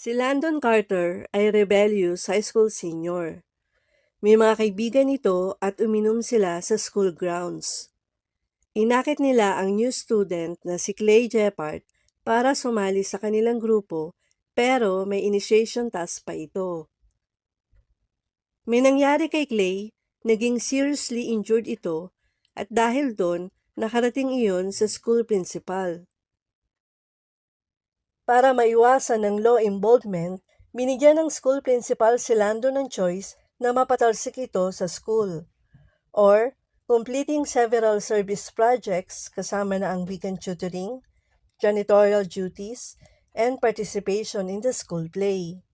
Si Landon Carter ay rebellious high school senior. May mga kaibigan ito at uminom sila sa school grounds. Inakit nila ang new student na si Clay Jeppard para sumali sa kanilang grupo pero may initiation task pa ito. May nangyari kay Clay, naging seriously injured ito at dahil doon nakarating iyon sa school principal. Para maiwasan ng law involvement, binigyan ng school principal si Lando ng choice na mapatalsik ito sa school. Or, completing several service projects kasama na ang weekend tutoring, janitorial duties, and participation in the school play.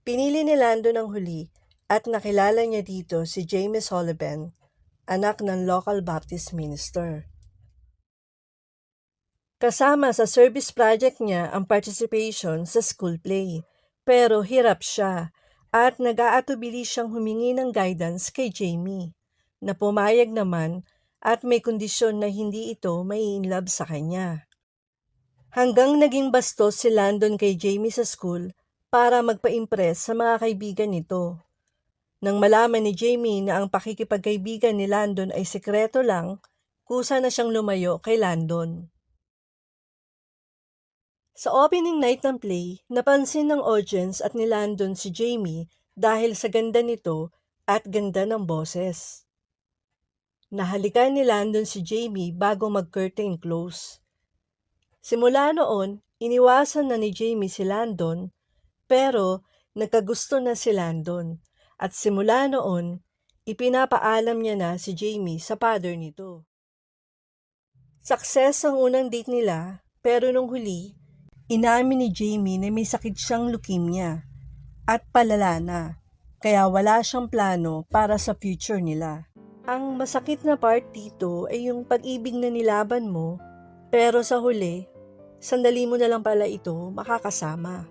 Pinili ni Lando ng huli at nakilala niya dito si Jamie Sullivan, anak ng local Baptist minister. Kasama sa service project niya ang participation sa school play. Pero hirap siya at nag-aatubili siyang humingi ng guidance kay Jamie na pumayag naman at may kondisyon na hindi ito may love sa kanya. Hanggang naging bastos si Landon kay Jamie sa school para magpa-impress sa mga kaibigan nito. Nang malaman ni Jamie na ang pakikipagkaibigan ni Landon ay sekreto lang, kusa na siyang lumayo kay Landon. Sa opening night ng play, napansin ng audience at ni Landon si Jamie dahil sa ganda nito at ganda ng boses. Nahalikan ni Landon si Jamie bago mag-curtain close. Simula noon, iniwasan na ni Jamie si Landon, pero nagkagusto na si Landon at simula noon, ipinapaalam niya na si Jamie sa father nito. Success ang unang date nila, pero nung huli, Inamin ni Jamie na may sakit siyang leukemia at palala na, kaya wala siyang plano para sa future nila. Ang masakit na part dito ay yung pag-ibig na nilaban mo, pero sa huli, sandali mo na lang pala ito makakasama.